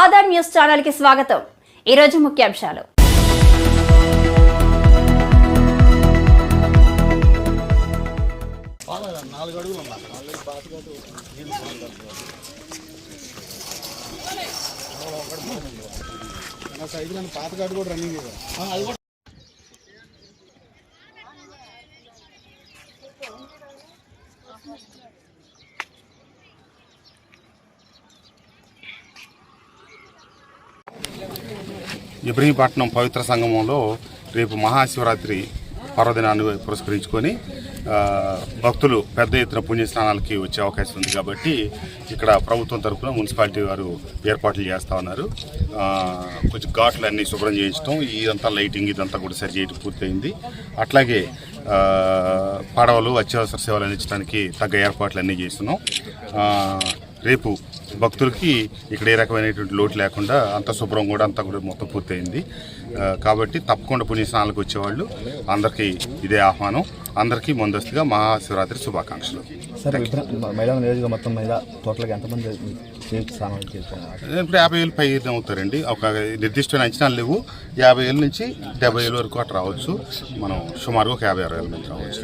Aadhaar news ఛానల్కి స్వాగతం. ఈరోజు ముఖ్యాంశాలు. పాత ఇబ్రహీంపట్నం పవిత్ర సంగమంలో రేపు మహాశివరాత్రి పర్వదినాన్ని పురస్కరించుకొని భక్తులు పెద్ద ఎత్తున పుణ్యస్నానాలకి వచ్చే అవకాశం ఉంది కాబట్టి ఇక్కడ ప్రభుత్వం తరఫున మున్సిపాలిటీ వారు ఏర్పాట్లు చేస్తూ ఉన్నారు. కొంచెం ఘాట్లు అన్నీ శుభ్రం చేయించడం ఇదంతా లైటింగ్ ఇదంతా కూడా సరి చేయడం పూర్తయింది. అట్లాగే పడవలు అత్యవసర సేవలు అందించడానికి తగ్గ ఏర్పాట్లు అన్నీ చేస్తున్నాం రేపు భక్తులకి ఇక్కడ ఏ రకమైనటువంటి లోటు లేకుండా అంత శుభ్రం కూడా అంతా కూడా మొత్తం పూర్తయింది. కాబట్టి తప్పకుండా పుణ్యస్నానాలకు వచ్చేవాళ్ళు అందరికీ ఇదే ఆహ్వానం. అందరికీ ముందస్తుగా మహాశివరాత్రి శుభాకాంక్షలు. మొత్తం టోటల్గా ఎంతమంది ఇప్పుడు యాభై వేలు పై అవుతారండి. ఒక నిర్దిష్టమైన అంచనాలు లేవు. యాభై వేల నుంచి డెబ్బై వేల వరకు అట్లా రావచ్చు. మనం సుమారుగా ఒక యాభై అరవై వేల మంది రావచ్చు.